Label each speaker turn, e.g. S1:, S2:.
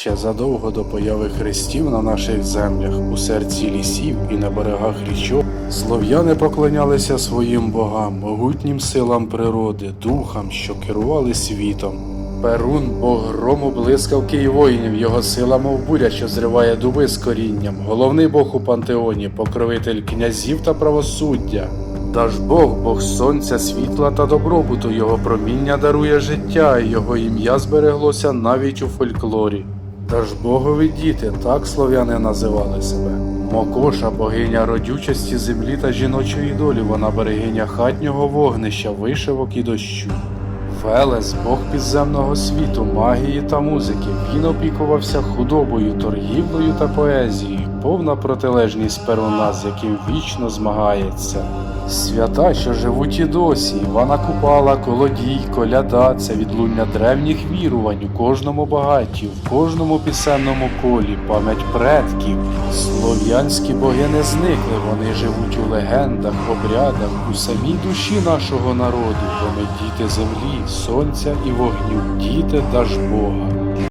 S1: Ще задовго до появи хрестів на наших землях, у серці лісів і на берегах річок, слов'яни поклонялися своїм богам, могутнім силам природи, духам, що керували світом. Перун, бог грому, блискавки і воїнів, його сила, мов буря, що зриває дуби з корінням, головний бог у пантеоні, покровитель князів та правосуддя. Дажбог, Бог сонця, світла та добробуту, його проміння дарує життя, і його ім'я збереглося навіть у фольклорі. Дажбогові діти, так слов'яни називали себе. Мокоша, богиня родючості землі та жіночої долі, вона берегиня хатнього вогнища, вишивок і дощу. Велес, Бог підземного світу, магії та музики. Він опікувався худобою, торгівлею та поезією, повна протилежність Перуна, з яким вічно змагається. Свята, що живуть і досі, Івана Купала, Колодій, Коляда це відлуння древніх вірувань у кожному багаті, в кожному пісенному колі, пам'ять предків. Слов'янські боги не зникли, вони живуть у легендах, обрядах, у самій душі нашого народу, бо діти землі, сонця і вогню, діти Дажбога.